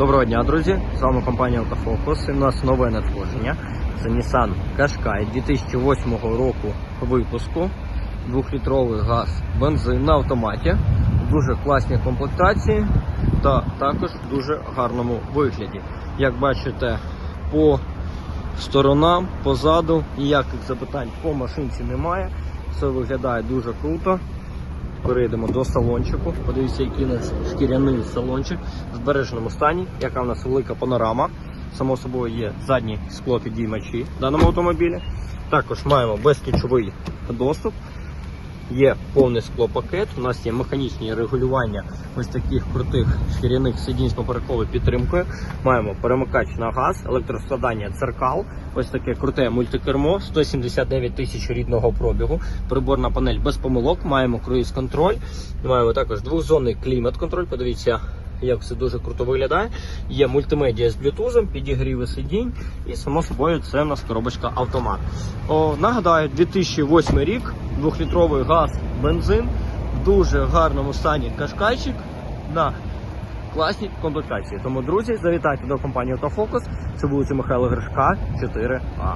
Доброго дня, друзі! З вами компанія Автофокус. І у нас нове надходження. Це Nissan Qashqai 2008 року випуску. Двохлітровий газ, бензин на автоматі, в дуже класній комплектації та також в дуже гарному вигляді. Як бачите, по сторонам, позаду ніяких запитань по машинці немає. Все виглядає дуже круто. Перейдемо до салончику. Подивіться, який у нас шкіряний салончик в збереженому стані, яка в нас велика панорама. Само собою є задні склопідіймачі в даному автомобілі. Також маємо безключовий доступ. Є повний склопакет. У нас є механічні регулювання ось таких крутих шкіряних сидінь з поперековою підтримкою. Маємо перемикач на газ, електроскладання дзеркал, ось таке круте мультикермо, 179 тисяч рідного пробігу, приборна панель без помилок. Маємо круїз контроль. Маємо також двохзонний клімат контроль. Подивіться. Як все дуже круто виглядає. Є мультимедіа з блютузом, підігріви сидінь, і само собою це в нас коробочка автомат. О, нагадаю, 2008 рік, двохлітровий газ, бензин, в дуже гарному стані кашкайчик на класній комплектації. Тому, друзі, завітайте до компанії Автофокус. Це вулиця Михайла Гришка, 4А.